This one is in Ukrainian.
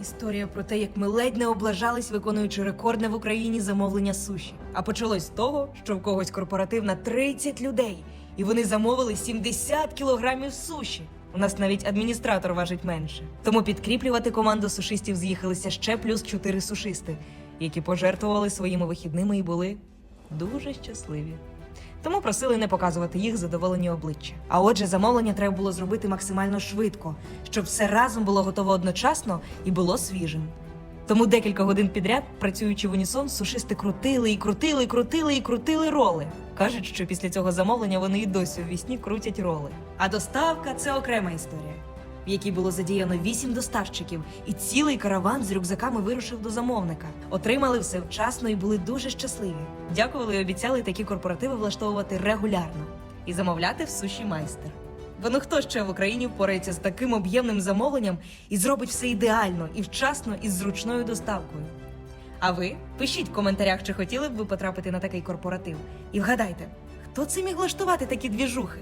Історія про те, як ми ледь не облажались, виконуючи рекордне в Україні замовлення суші. А почалось з того, що в когось корпоратив на 30 людей, і вони замовили 70 кілограмів суші. У нас навіть адміністратор важить менше. Тому підкріплювати команду сушистів з'їхалися ще плюс 4 сушисти, які пожертвували своїми вихідними і були дуже щасливі. Тому просили не показувати їх задоволені обличчя. А отже, замовлення треба було зробити максимально швидко, щоб все разом було готово одночасно і було свіжим. Тому декілька годин підряд, працюючи в унісон, сушисти крутили і крутили, і крутили і крутили роли. Кажуть, що після цього замовлення вони і досі у вісні крутять роли. А доставка це окрема історія, в якій було задіяно вісім доставщиків, і цілий караван з рюкзаками вирушив до замовника. Отримали все вчасно і були дуже щасливі. Дякували і обіцяли такі корпоративи влаштовувати регулярно і замовляти в суші майстер. Бо ну хто ще в Україні впорається з таким об'ємним замовленням і зробить все ідеально і вчасно і з зручною доставкою. А ви пишіть в коментарях, чи хотіли б ви потрапити на такий корпоратив. І вгадайте, хто це міг влаштувати такі двіжухи?